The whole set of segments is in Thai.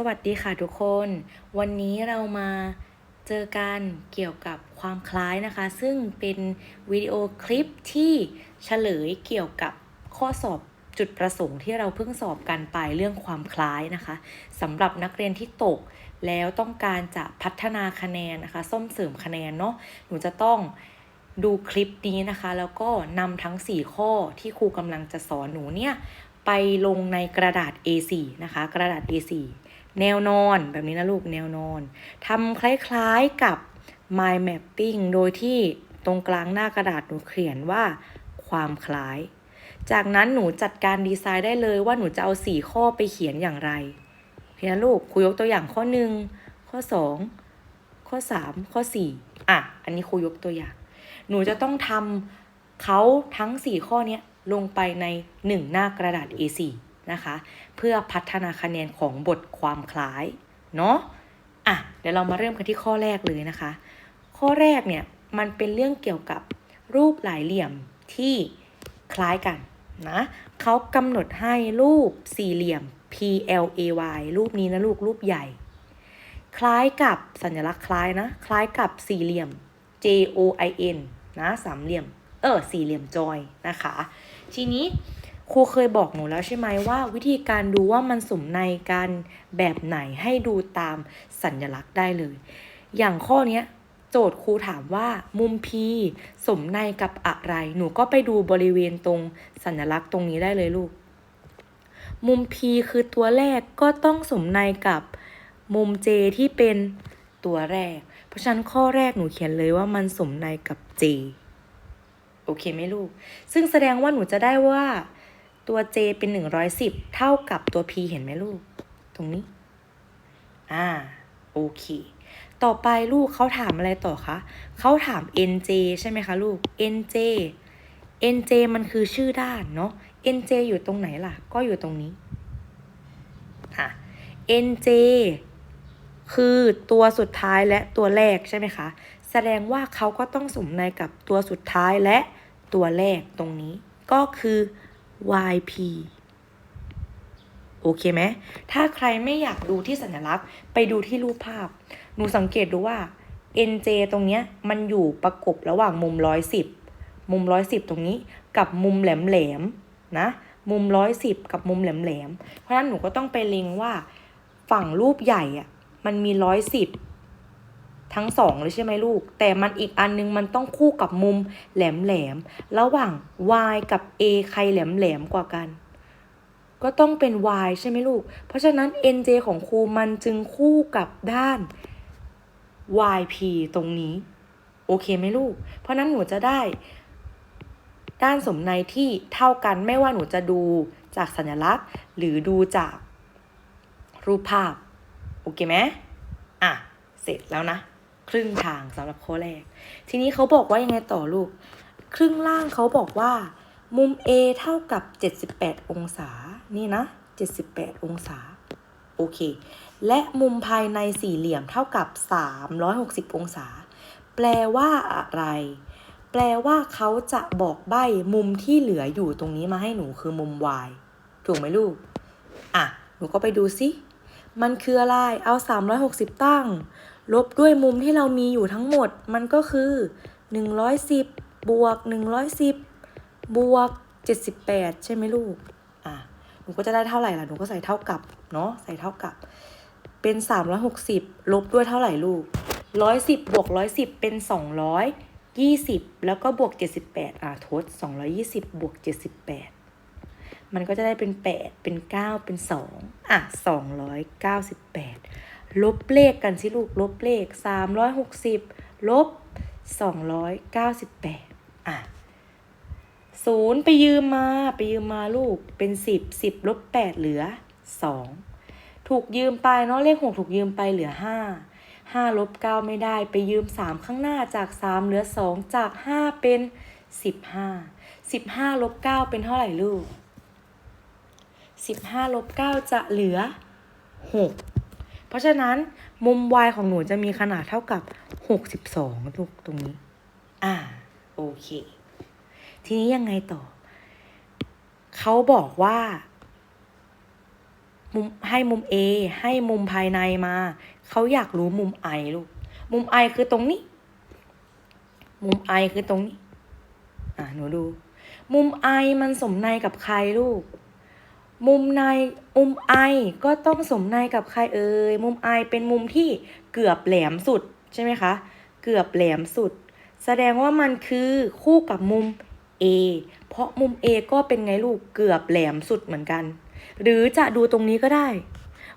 สวัสดีค่ะทุกคน วันนี้เรามาเจอกันเกี่ยวกับความคล้ายนะคะ ซึ่งเป็นวิดีโอคลิปที่เฉลยเกี่ยวกับข้อสอบจุดประสงค์ที่เราเพิ่งสอบกันไปเรื่องความคล้ายนะคะสำหรับนักเรียนที่ตกแล้วต้องการจะพัฒนาคะแนนนะคะส้มเสริมคะแนนเนาะหนูจะต้องดูคลิปนี้นะคะ แล้วก็นำทั้ง 4 ข้อที่ครูกำลังจะสอนหนูเนี่ยไปลงในกระดาษ A4 นะคะ กระดาษ A4 แนวนอนแบบนี้นะลูกแนวนอนทำคล้ายๆกับ mind mapping โดยที่ตรงกลางหน้ากระดาษหนูเขียนว่า ความคล้าย จากนั้นหนูจัดการดีไซน์ได้เลยว่าหนูจะเอา4ข้อไปเขียนอย่างไรเพียงลูกครูยกตัวอย่างข้อ1ข้อ2ข้อ3ข้อ4อะ อันนี้ครูยกตัวอย่าง หนูจะต้องทำเขาทั้ง4ข้อนี้ลงไปใน1หน้ากระดาษ A4 นะคะ เพื่อพัฒนาคะแนนของบทความคล้ายเนาะอะเดี๋ยวเรามาเริ่มกันที่ข้อแรกเลยนะคะ ข้อแรกเนี่ยมันเป็นเรื่องเกี่ยวกับรูปหลายเหลี่ยมที่คล้ายกันนะเขากำหนดให้รูปสี่เหลี่ยม P L A Y รูปนี้นะลูกรูปใหญ่ คล้ายกับสัญลักษณ์คล้ายนะ คล้ายกับสี่เหลี่ยม J O I N นะสามเหลี่ยม เออสี่เหลี่ยมจอยนะคะ ทีนี้ ครูเคยบอกหนูแล้วใช่ไหมว่าวิธีการดูว่ามันสมในกันแบบไหนให้ดูตามสัญลักษณ์ได้เลย อย่างข้อนี้โจทย์ครูถามว่ามุม P สมในกับอะไร หนูก็ไปดูบริเวณตรงสัญลักษณ์ตรงนี้ได้เลยลูก มุม P คือตัวแรกก็ต้องสมในกับมุม J ที่เป็นตัวแรก เพราะฉะนั้นข้อแรกหนูเขียนเลยว่ามันสมในกับ J โอเคไหมลูก ซึ่งแสดงว่าหนูจะได้ว่า ตัว J เป็น110เท่ากับตัว P เห็นไหมลูก ตรงนี้ อ่า โอเค ต่อไปลูกเขาถามอะไรต่อคะเขาถาม NJ ใช่ไหมคะลูก NJ NJ มันคือชื่อด้านเนาะ NJ อยู่ตรงไหนล่ะ ก็อยู่ตรงนี้ ค่ะ NJ คือตัวสุดท้ายและตัวแรกใช่ไหมคะ แสดงว่าเขาก็ต้องสมในกับตัวสุดท้ายและตัวแรกตรงนี้ ก็คือ YP โอเคไหม ถ้าใครไม่อยากดูที่สัญลักษณ์ไปดูที่รูปภาพ หนูสังเกตดูว่า NJ ตรงเนี้ยมันอยู่ประกบระหว่างมุม 110 มุม 110 ตรงนี้กับมุมแหลมๆนะ มุม 110 กับมุมแหลมๆ เพราะฉะนั้นหนูก็ต้องไปเล็งว่าฝั่งรูปใหญ่อะมันมี 110 ทั้งสองเลยใช่ไหมลูก แต่มันอีกอันนึงมันต้องคู่กับมุมแหลมๆระหว่าง Y กับ A ใครแหลมๆกว่ากัน ก็ต้องเป็น y ใช่ไหมลูก เพราะฉะนั้น nj ของครูมันจึงคู่กับด้าน yp ตรงนี้ โอเคไหมลูก เพราะนั้นหนูจะได้ ด้านสมในที่เท่ากันไม่ว่าหนูจะดูจากสัญลักษณ์ หรือดูจากรูปภาพ โอเคไหมอะ เสร็จแล้วนะ ครึ่งทางสำหรับข้อแรก ทีนี้เขาบอกว่ายังไงต่อลูก ครึ่งล่างเขาบอกว่า มุม A เท่ากับ 78 องศา นี่นะ 78 องศา โอเค และมุมภายในสี่เหลี่ยมเท่ากับ 360 องศา แปลว่าอะไร แปลว่าเขาจะบอกใบ้มุมที่เหลืออยู่ตรงนี้มาให้หนูคือมุม y ถูกไหมลูก อะ หนูก็ไปดูซิ มันคืออะไร เอา 360 ตั้ง ลบด้วยมุมที่เรามีอยู่ทั้งหมด มันก็คือ 110 บวก 110 บวก 78 ใช่ไหมลูก อะ หนูก็จะได้เท่าไหร่ล่ะ หนูก็ใส่เท่ากับ เนาะ ใส่เท่ากับ เป็น 360 ลบด้วยเท่าไหร่ลูก 110 บวก 110 เป็น 220 แล้วก็บวก 78 อะทด 220 บวก 78มันก็จะได้เป็น 8 เป็น 9 เป็น 2 อะ 298 ลบเลขกันสิลูก ลบเลข 360 ลบ 298 อะศูนย์ไปยืมมาไปยืมมาลูกเป็นสิบสิบลบแปดเหลือสองถูกยืมไปเนาะเลขหกถูกยืมไปเหลือห้าห้าลบเก้าไม่ได้ไปยืมสามข้างหน้าจากสามเหลือสองจากห้าเป็นสิบห้าสิบห้าลบเก้าเป็นเท่าไหร่ลูกสิบห้าลบเก้าจะเหลือหก เพราะฉะนั้นมุม y ของหนูจะมีขนาดเท่ากับหกสิบสองลูกตรงนี้ อ่า โอเค ทีนี้ยังไงต่อ เขาบอกว่ามุมให้มุม A ให้มุมภายในมา เขาอยากรู้มุม I ลูก มุม I คือตรงนี้ มุม I คือตรงนี้ อะหนูดู มุม I มันสมในกับใครลูก มุมใน มุม I ก็ต้องสมในกับใครเอ่ยมุม I เป็นมุมที่เกือบแหลมสุดใช่ไหมคะ เกือบแหลมสุด แสดงว่ามันคือคู่กับมุม A เพราะมุม A ก็เป็นไงลูกเกือบแหลมสุดเหมือนกัน หรือจะดูตรงนี้ก็ได้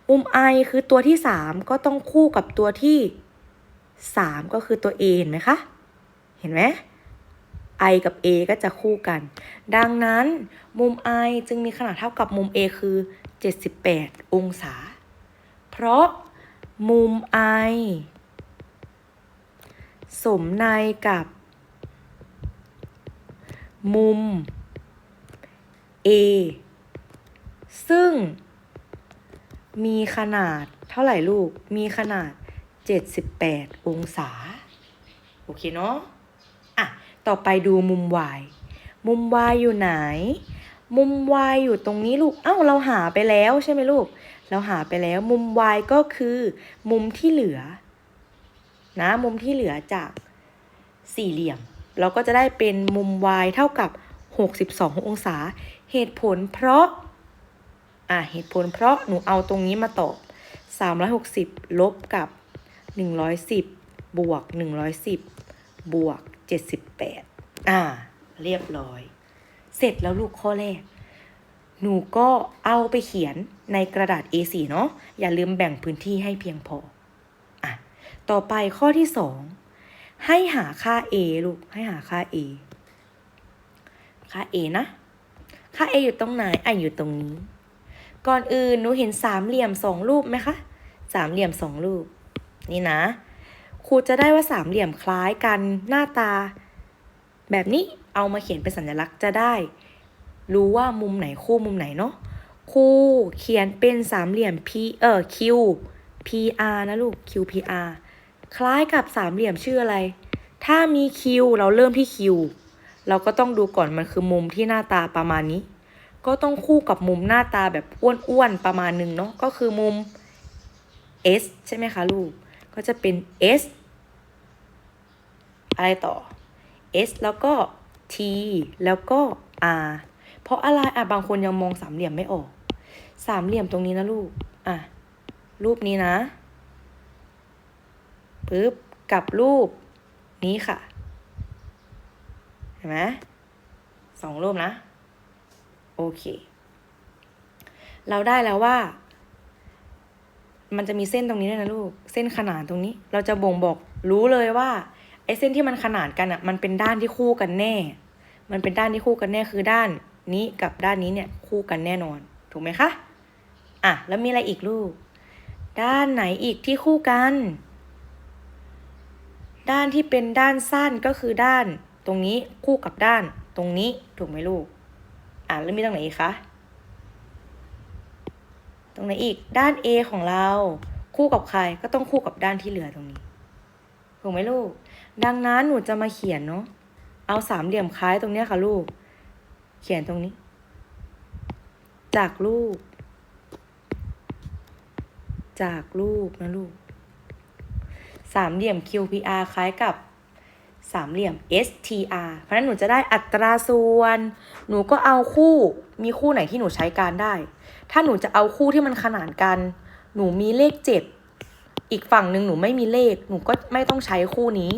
มุม I คือตัวที่ 3 ก็ต้องคู่กับตัวที่ 3 ก็คือตัว A เห็นไหมคะ เห็นไหม I กับ A ก็จะคู่กัน ดังนั้นมุม I จึงมีขนาดเท่ากับมุม A คือ 78 องศา เพราะมุม I สมในกับ มุม A ซึ่ง มีขนาดเท่าไหร่ลูก มีขนาด 78 องศา โอเคเนาะ อะ ต่อไปดูมุม y มุม y อยู่ไหน มุม y อยู่ตรงนี้ลูก เอ้าเราหาไปแล้วใช่ไหมลูก เราหาไปแล้ว มุม y ก็คือมุมที่เหลือ นะ มุมที่เหลือจากสี่เหลี่ยม เราก็จะได้เป็นมุม y เท่ากับ 62 องศา เหตุผลเพราะ อะเหตุผลเพราะหนูเอาตรงนี้มาตอบ 360 ลบกับ 110 บวก 110 บวก 78 อ่า เรียบร้อย เสร็จแล้วลูกข้อแรก หนูก็เอาไปเขียนในกระดาษ A4 เนาะอย่าลืมแบ่งพื้นที่ให้เพียงพออะต่อไปข้อที่2ให้หาค่า A ลูกให้หาค่า A ค่า A นะค่า A อยู่ตรงไหนอะอยู่ตรงนี้ ก่อนอื่นหนูเห็นสามเหลี่ยมสองรูปไหมคะสามเหลี่ยมสองรูป นี่นะครูจะได้ว่าสามเหลี่ยมคล้ายกันหน้าตาแบบนี้ เอามาเขียนเป็นสัญลักษณ์จะได้ รู้ว่ามุมไหนคู่มุมไหนเนาะครูเขียนเป็นสามเหลี่ยม P เออ Q PR นะลูก QPR คล้ายกับสามเหลี่ยมชื่ออะไร ถ้ามี Q เราเริ่มที่ Q เราก็ต้องดูก่อนมันคือมุมที่หน้าตาประมาณนี้ ก็ต้องคู่กับมุมหน้าตาแบบอ้วนๆประมาณหนึ่งเนาะก็คือมุม S ใช่ไหมคะลูก ก็จะเป็น S อะไรต่อ S แล้วก็ T แล้วก็ R เพราะอะไรอะบางคนยังมองสามเหลี่ยมไม่ออก สามเหลี่ยมตรงนี้นะลูก อะ รูปนี้นะปึ๊บกับรูปนี้ค่ะ เห็นไหมสองรูปนะ โอเค เราได้แล้วว่า มันจะมีเส้นตรงนี้ด้วยนะลูก เส้นขนานตรงนี้ เราจะบ่งบอกรู้เลยว่า ไอ้เส้นที่มันขนานกันอะมันเป็นด้านที่คู่กันแน่ มันเป็นด้านที่คู่กันแน่คือด้านนี้กับด้านนี้เนี่ยคู่กันแน่นอน ถูกไหมคะอะแล้วมีอะไรอีกลูก ด้านไหนอีกที่คู่กัน ด้านที่เป็นด้านสั้นก็คือด้านตรงนี้คู่กับด้านตรงนี้ถูกไหมลูก อะแล้วมีตรงไหนอีกคะ ตรงไหนอีกด้าน A ของเรา คู่กับใครก็ต้องคู่กับด้านที่เหลือตรงนี้ ถูกไหมลูก ดังนั้นหนูจะมาเขียนเนาะเอาสามเหลี่ยมคล้ายตรงเนี้ยค่ะลูก เขียนตรงนี้ จากรูปจากรูปนะลูก สามเหลี่ยม QPR คล้ายกับสามเหลี่ยม STR เพราะนั้นหนูจะได้อัตราส่วน หนูก็เอาคู่มีคู่ไหนที่หนูใช้การได้ ถ้าหนูจะเอาคู่ที่มันขนานกัน หนูมีเลขเจ็ดอีกฝั่งหนึ่งหนูไม่มีเลข หนูก็ไม่ต้องใช้คู่นี้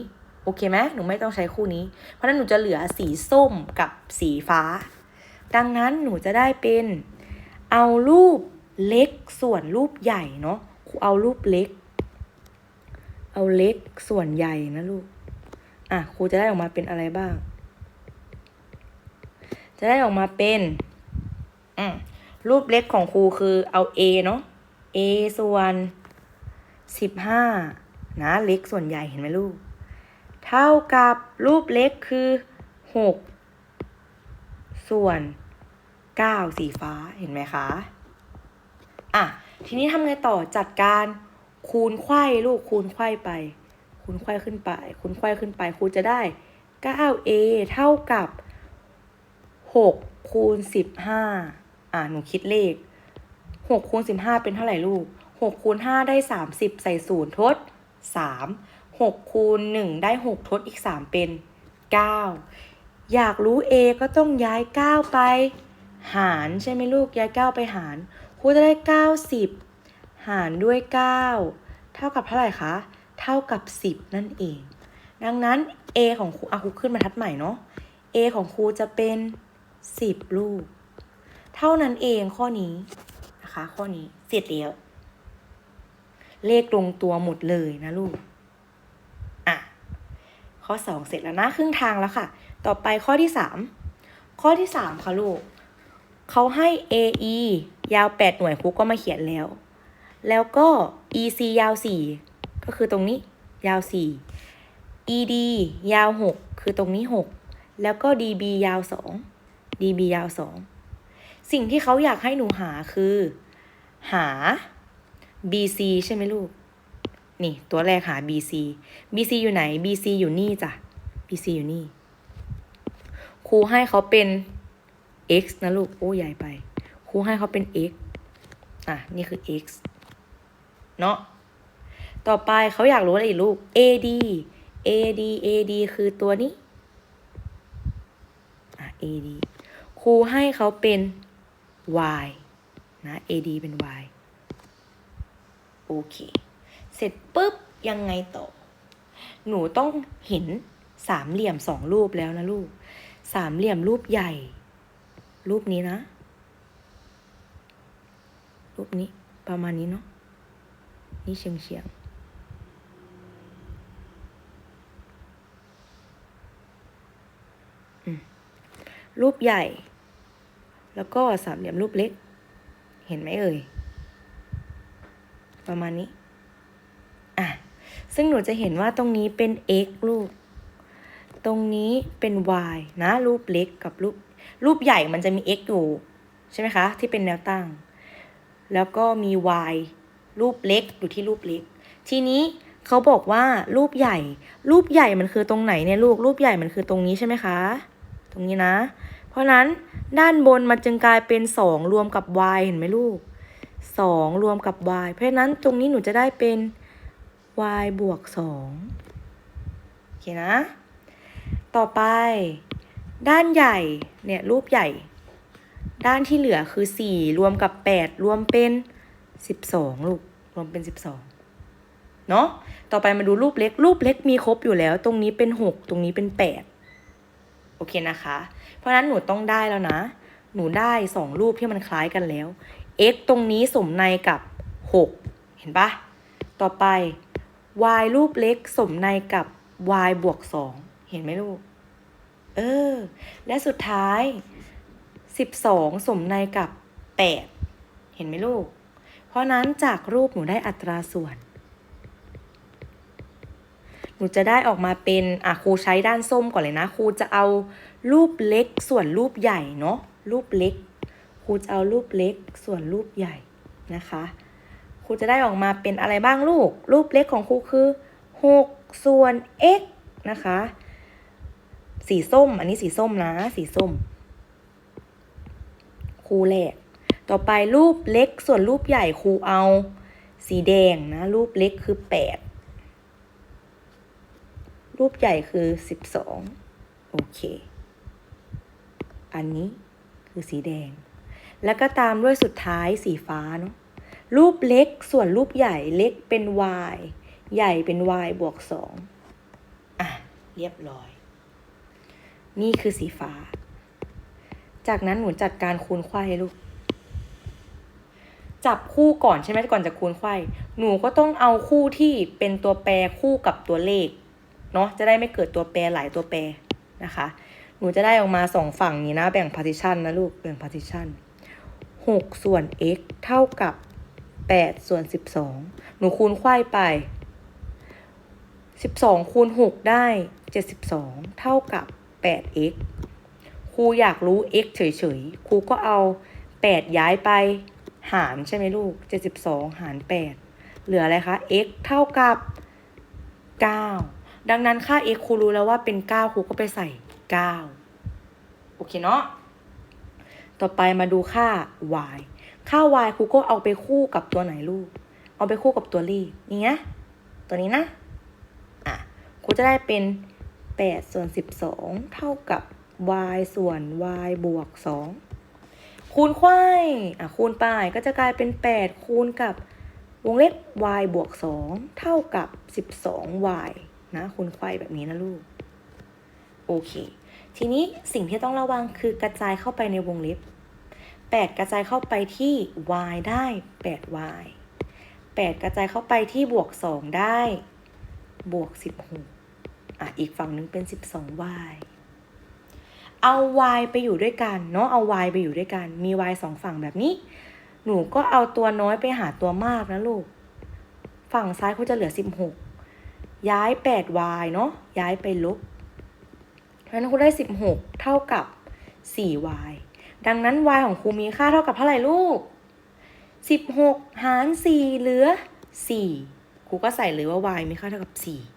โอเคไหมหนูไม่ต้องใช้คู่นี้ เพราะนั้นหนูจะเหลือสีส้มกับสีฟ้า ดังนั้นหนูจะได้เป็น เอารูปเล็กส่วนรูปใหญ่เนาะครูเอารูปเล็ก เอาเล็กส่วนใหญ่นะลูก อะครูจะได้ออกมาเป็นอะไรบ้าง จะได้ออกมาเป็นอืมรูปเล็กของครูคือเอา A เนาะ A ส่วนสิบห้านะเล็กส่วนใหญ่เห็นไหมลูก เท่ากับรูปเล็กคือหกส่วนเก้าสีฟ้าเห็นไหมคะ อะ ทีนี้ทำไงต่อจัดการคูณไขว้ลูกคูณไขว้ไป คูณไขว้ขึ้นไป คูณไขว้ขึ้นไปครูจะได้ 9a เท่ากับ 6 คูณ 15 อ่าหนูคิดเลขหกคูณสิบห้าเป็นเท่าไหร่ลูกหกคูณห้าได้สามสิบใส่ศูนย์ทดสามหกคูณหนึ่งได้หกทดอีกสามเป็นเก้าอยากรู้ a ก็ต้องย้ายเก้าไป หารใช่ไหมลูกย้ายเก้าไปหารครูจะได้เก้าสิบหารด้วยเก้าเท่ากับเท่าไหร่คะ เท่ากับสิบนั่นเอง ดังนั้น a ของครูอาครูขึ้นมาทัดใหม่เนาะ a ของครูจะเป็นสิบลูก เท่านั้นเองข้อนี้นะคะ ข้อนี้เสร็จแล้วเลขตรงตัวหมดเลยนะลูก อสองเสร็จแล้วนะครึ่งทางแล้วค่ะ ต่อไปข้อที่สามข้อที่สามค่ะลูกเขาให้ AE ยาว 8 หน่วยครูก็มาเขียนแล้ว แล้วก็ EC ยาว 4 ก็คือตรงนี้ยาว 4 ED ยาว 6 คือตรงนี้ 6 แล้วก็ DB ยาว 2 DB ยาว 2 สิ่งที่เขาอยากให้หนูหาคือ หา BC ใช่ไหมลูก นี่ตัวแรกหา BC BC อยู่ไหน BC อยู่นี่จ้ะ BC อยู่นี่ ครูให้เขาเป็น x นะลูก โอ้ใหญ่ไป ครูให้เขาเป็น x อะ นี่คือ x เนาะต่อไปเขาอยากรู้อะไรอีกลูก AD AD AD คือตัวนี้ อะ AD ครูให้เขาเป็น y นะ AD เป็น y โอเค เสร็จปุ๊บยังไงต่อ หนูต้องเห็นสามเหลี่ยมสองรูปแล้วนะลูก สามเหลี่ยมรูปใหญ่ รูปนี้นะ รูปนี้ประมาณนี้เนาะ นี่เฉียงเฉียงรูปใหญ่ แล้วก็สามเหลี่ยมรูปเล็ก เห็นไหมเอ่ย ประมาณนี้ ซึ่งหนูจะเห็นว่าตรงนี้เป็น x ลูกตรงนี้เป็น y นะ รูปเล็กกับรูป รูปใหญ่มันจะมี x อยู่ ใช่ไหมคะ ที่เป็นแนวตั้ง แล้วก็มี y รูปเล็กอยู่ที่รูปเล็ก ทีนี้เขาบอกว่ารูปใหญ่ รูปใหญ่มันคือตรงไหนเนี่ยลูก รูปใหญ่มันคือตรงนี้ใช่ไหมคะ ตรงนี้นะ เพราะนั้นด้านบนมันจึงกลายเป็น 2 รวมกับ y เห็นไหมลูก 2 รวมกับ y เพราะฉะนั้นตรงนี้หนูจะได้เป็น y บวก2โอเคนะ ต่อไป ด้านใหญ่ เนี่ย รูปใหญ่ ด้านที่เหลือคือ 4 รวมกับ 8 รวมเป็น 12 ลูก รวมเป็น 12 เนาะต่อไปมาดูรูปเล็ก รูปเล็กมีครบอยู่แล้ว ตรงนี้เป็น 6 ตรงนี้เป็น 8 โอเคนะคะ เพราะนั้นหนูต้องได้แล้วนะ หนูได้ 2 รูปที่มันคล้ายกันแล้ว x ตรงนี้สมในกับ 6 เห็นปะต่อไป y รูปเล็กสมในกับ y บวก2เห็นไหมลูก เออ และสุดท้าย12สมในกับ8เห็นไหมลูก เพราะนั้นจากรูปหนูได้อัตราส่วน หนูจะได้ออกมาเป็นอะครูใช้ด้านส้มก่อนเลยนะครูจะเอารูปเล็กส่วนรูปใหญ่เนาะรูปเล็กครูจะเอารูปเล็กส่วนรูปใหญ่นะคะ ครูจะได้ออกมาเป็นอะไรบ้างลูก รูปเล็กของครูคือ6ส่วน x นะคะ สีส้ม อันนี้สีส้มนะ สีส้ม ครูแรก ต่อไปรูปเล็กส่วนรูปใหญ่ครูเอา สีแดงนะ รูปเล็กคือ 8 รูปใหญ่คือ 12 โอเค อันนี้คือสีแดง แล้วก็ตามด้วยสุดท้ายสีฟ้าเนาะ รูปเล็กส่วนรูปใหญ่เล็กเป็น y ใหญ่เป็น y บวก2อะ เรียบร้อย นี่คือสีฟ้า จากนั้นหนูจัดการคูณไขว้ลูก จับคู่ก่อนใช่ไหมก่อนจะคูณไขว้หนูก็ต้องเอาคู่ที่เป็นตัวแปรคู่กับตัวเลข เนาะจะได้ไม่เกิดตัวแปรหลายตัวแปรนะคะ หนูจะได้ออกมาสองฝั่งนี้นะ แบ่ง partition นะลูก แบ่ง partition 6 ส่วน x เท่ากับ 8 ส่วน 12 หนูคูณไขว้ไป 12 คูณ 6 ได้ 72 เท่ากับ 8x ครูอยากรู้ x เฉยๆ ครูก็เอา 8 ย้ายไป หารใช่ไหมลูก 72 หาร 8 เหลืออะไรคะ x เท่ากับ 9 ดังนั้นค่า x ครูรู้แล้วว่าเป็น 9 ครูก็ไปใส่ 9 โอเคเนาะ ต่อไปมาดูค่า y ค่า y ครูก็เอาไปคู่กับตัวไหนลูก เอาไปคู่กับตัวรีอย่างเงี้ยตัวนี้นะอะครูจะได้เป็น 8 ส่วน 12 เท่ากับ y ส่วน y บวก 2 คูณไขว้อะคูณไปก็จะกลายเป็น 8 คูณกับวงเล็บ y บวก 2 เท่ากับ 12y นะคูณไขว้แบบนี้นะลูก โอเค ทีนี้สิ่งที่ต้องระวังคือกระจายเข้าไปในวงเล็บ 8 กระจายเข้าไปที่ y ได้ 8y 8 กระจายเข้าไปที่บวก 2 ได้ บวก 16 อะ อีกฝั่งหนึงเป็น 12y เอา y ไปอยู่ด้วยกัน เนาะ เอา y ไปอยู่ด้วยกัน มี y สองฝั่งแบบนี้ หนูก็เอาตัวน้อยไปหาตัวมากนะลูก ฝั่งซ้ายเขาจะเหลือ 16 ย้าย 8y เนาะ ย้ายไปลบเพราะนั้นครูได้ 16 เท่ากับ 4y ดังนั้น y ของครูมีค่าเท่ากับเท่าไหร่ลูก 16 หาร 4 เหลือ 4 ครูก็ใส่เลยว่า y มีค่าเท่ากับ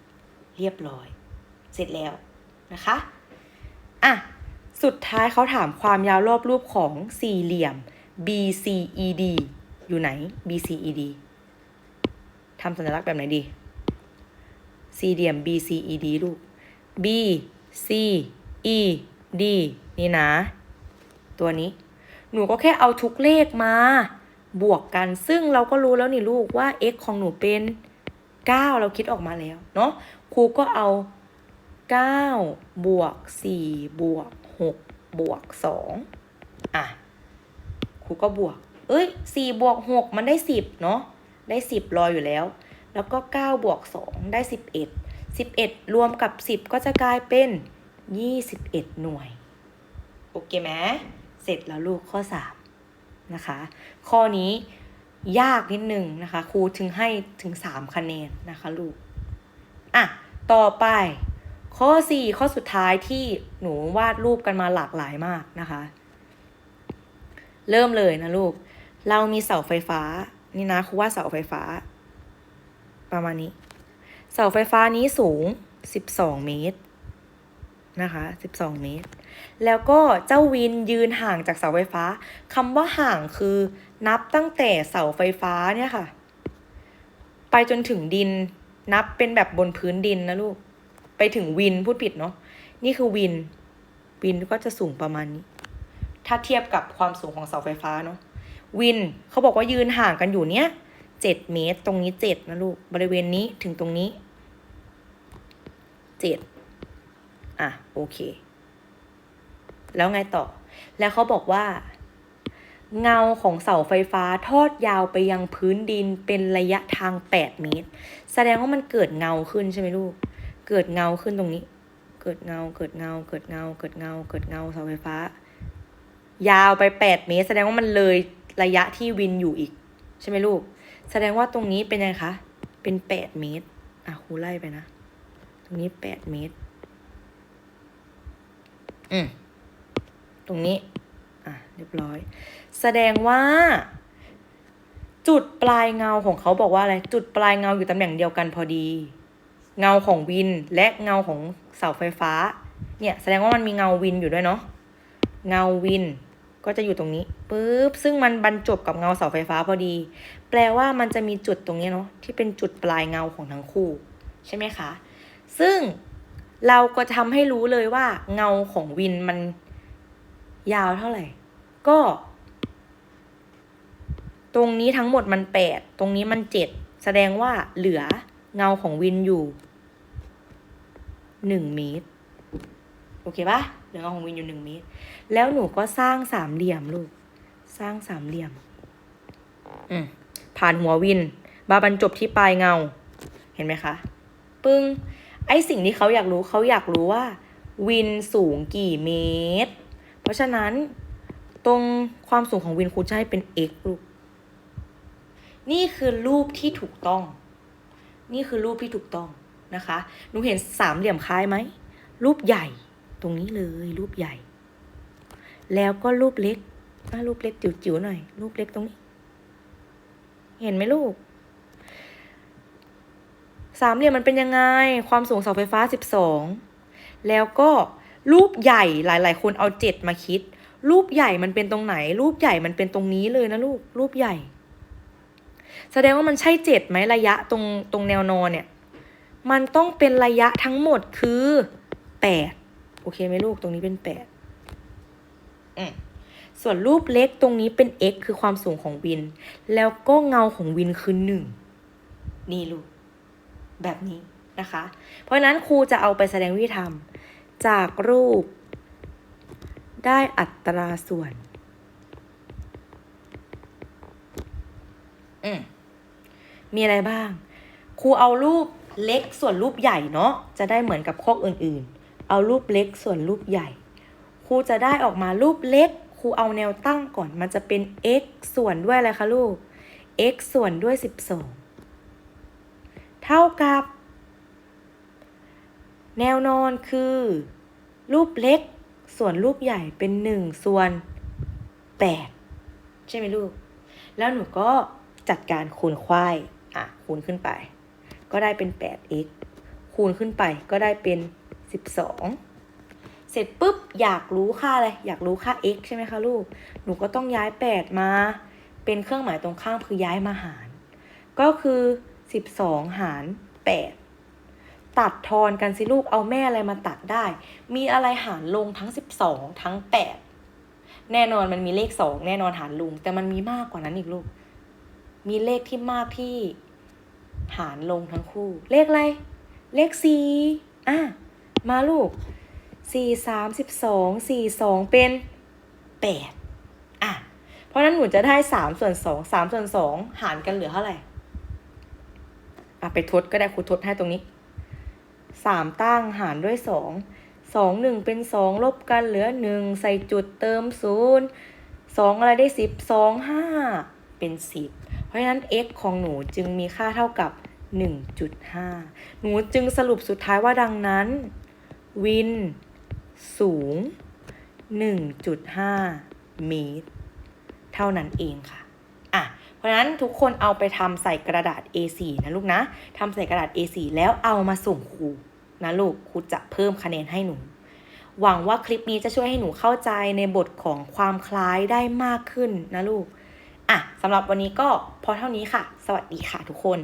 4 เรียบร้อย เสร็จแล้วนะคะ อะ สุดท้ายเขาถามความยาวรอบรูปของสี่เหลี่ยม BCED อยู่ไหน BCED ทำสัญลักษณ์แบบไหนดี สี่เหลี่ยม BCED ลูก B C E D นี่นะ ตัวนี้ หนูก็แค่เอาทุกเลขมา บวกกัน ซึ่งเราก็รู้แล้วนี่ลูกว่า x ของหนูเป็น 9 เราคิดออกมาแล้วเนาะ ครูก็เอา 9 บวก 4 บวก 6 บวก 2 อะ ครูก็บวก เอ้ย 4 บวก 6 มันได้ 10 เนาะ ได้ 10 รออยู่แล้ว แล้วก็ 9 บวก 2 ได้ 11 11 รวมกับ 10 ก็จะกลายเป็น 21 หน่วย โอเคไหม เสร็จแล้วลูกข้อ 3 นะคะ ข้อนี้ยากนิดหนึ่งนะคะ ครูถึงให้ถึง 3 คะแนนนะคะลูก อะ ต่อไปข้อ 4 ข้อสุดท้ายที่หนูวาดรูปกันมาหลากหลายมากนะคะ เริ่มเลยนะลูก เรามีเสาไฟฟ้า นี่นะครูว่าเสาไฟฟ้า ประมาณนี้ เสาไฟฟ้านี้สูง 12 เมตรนะคะ 12 เมตร แล้วก็เจ้าวินยืนห่างจากเสาไฟฟ้าคำว่าห่างคือนับตั้งแต่เสาไฟฟ้าเนี่ยค่ะ ไปจนถึงดินนับเป็นแบบบนพื้นดินนะลูก ไปถึงวินพูดผิดเนาะนี่คือวิน วินก็จะสูงประมาณนี้ ถ้าเทียบกับความสูงของเสาไฟฟ้าเนาะวินเขาบอกว่ายืนห่างกันอยู่เนี้ยเจ็ดเมตร ตรงนี้เจ็ดนะลูก บริเวณนี้ถึงตรงนี้เจ็ดอะ โอเค แล้วไงต่อ แล้วเขาบอกว่า เงาของเสาไฟฟ้าทอดยาวไปยังพื้นดินเป็นระยะทาง 8 เมตร แสดงว่ามันเกิดเงาขึ้นใช่ไหมลูก เกิดเงาขึ้นตรงนี้ เกิดเงา เกิดเงา เกิดเงา เกิดเงา เกิดเงาเสาไฟฟ้า ยาวไป 8 เมตร แสดงว่ามันเลยระยะที่วินอยู่อีก ใช่ไหมลูก แสดงว่าตรงนี้เป็นยังไงคะ เป็น 8 เมตร อะครูไล่ไปนะ ตรงนี้ 8 เมตร อืม ตรงนี้ อะ เรียบร้อย แสดงว่า จุดปลายเงาของเขาบอกว่าอะไร จุดปลายเงาอยู่ตำแหน่งเดียวกันพอดี เงาของวินและเงาของเสาไฟฟ้า เนี่ย แสดงว่ามันมีเงาวินอยู่ด้วยเนาะ เงาวินก็จะอยู่ตรงนี้ปุ๊บซึ่งมันบรรจบกับเงาเสาไฟฟ้าพอดี แปลว่ามันจะมีจุดตรงนี้เนาะที่เป็นจุดปลายเงาของทั้งคู่ ใช่ไหมคะ ซึ่งเราก็ทำให้รู้เลยว่าเงาของวินมัน ยาวเท่าไหร่ ก็ ตรงนี้ทั้งหมดมันแปดตรงนี้มันเจ็ดแสดงว่าเหลือเงาของวินอยู่หนึ่งเมตร โอเคปะเหลือเงาของวินอยู่หนึ่งเมตร แล้วหนูก็สร้างสามเหลี่ยมลูก สร้างสามเหลี่ยม อืมผ่านหัววินบาบรรจบที่ปลายเงา เห็นไหมคะ ปึ้ง ไอสิ่งที่เขาอยากรู้เขาอยากรู้ว่า วินสูงกี่เมตร เพราะฉะนั้นตรงความสูงของวินครูจะให้เป็น x ลูก นี่คือรูปที่ถูกต้อง นี่คือรูปที่ถูกต้องนะคะ หนูเห็นสามเหลี่ยมคล้ายไหม รูปใหญ่ตรงนี้เลยรูปใหญ่ แล้วก็รูปเล็กอะรูปเล็กจิ๋วๆหน่อย รูปเล็กตรงนี้ เห็นไหมลูก สามเหลี่ยมมันเป็นยังไง ความสูงเสาไฟฟ้า12แล้วก็ รูปใหญ่หลาย ๆ คนเอา7มาคิด รูปใหญ่มันเป็นตรงไหน รูปใหญ่มันเป็นตรงนี้เลยนะลูก รูปใหญ่ แสดงว่ามันใช่เจ็ดไหมระยะตรงตรงแนวนอนเนี่ย มันต้องเป็นระยะทั้งหมดคือแปดโอเคไหมลูกตรงนี้เป็นแปดส่วนรูปเล็กตรงนี้เป็น x คือความสูงของวิน แล้วก็เงาของวินคือหนึ่งนี่ลูก แบบนี้นะคะ เพราะนั้นครูจะเอาไปแสดงวิธีทำ จากรูป ได้อัตราส่วน อืมมีอะไรบ้าง ครูเอารูปเล็กส่วนรูปใหญ่เนาะ จะได้เหมือนกับข้ออื่นๆ เอารูปเล็กส่วนรูปใหญ่ ครูจะได้ออกมารูปเล็ก ครูเอาแนวตั้งก่อน มันจะเป็น x ส่วนด้วยอะไรคะลูก x ส่วนด้วย 12 เท่ากับ แนวนอนคือ รูปเล็ก ส่วนรูปใหญ่เป็น1ส่วน8ใช่ไหมลูก แล้วหนูก็จัดการคูณควายอะคูณขึ้นไป ก็ได้เป็น 8x คูณขึ้นไปก็ได้เป็น 12 เสร็จปุ๊บอยากรู้ค่าอะไรอยากรู้ค่า x ใช่ไหมคะลูก หนูก็ต้องย้าย 8 มา เป็นเครื่องหมายตรงข้ามคือย้ายมาหาร ก็คือ 12 หาร 8 ตัดทอนกันสิลูกเอาแม่อะไรมาตัดได้ มีอะไรหารลงทั้ง 12 ทั้ง 8 แน่นอนมันมีเลข 2 แน่นอนหารลง แต่มันมีมากกว่านั้นอีกลูก มีเลขที่มากที่หารลงทั้งคู่ เลขอะไร เลขสี่อะ มาลูกสี่สามสิบสองสี่สองเป็นแปดอะ เพราะนั้นหนูจะได้สามส่วนสองสามส่วนสองหารกันเหลือเท่าไหร่อะไปทดก็ได้ครูทดให้ตรงนี้ สามตั้งหารด้วยสองสองหนึ่งเป็นสองลบกันเหลือหนึ่งใส่จุดเติมศูนย์สองอะไรได้สิบสองห้าเป็นสิบเพราะฉะนั้น x ของหนูจึงมีค่าเท่ากับ 1.5 หนูจึงสรุปสุดท้ายว่าดังนั้น วิน สูง 1.5 เมตร เท่านั้นเองค่ะอะเพราะฉะนั้นทุกคนเอาไปทำใส่กระดาษ A4 นะลูกนะทำใส่กระดาษ A4 แล้วเอามาส่งครู นะลูกครูจะเพิ่มคะแนนให้หนู หวังว่าคลิปนี้จะช่วยให้หนูเข้าใจในบทของความคล้ายได้มากขึ้นนะลูกอะสำหรับวันนี้ก็พอเท่านี้ค่ะ สวัสดีค่ะทุกคน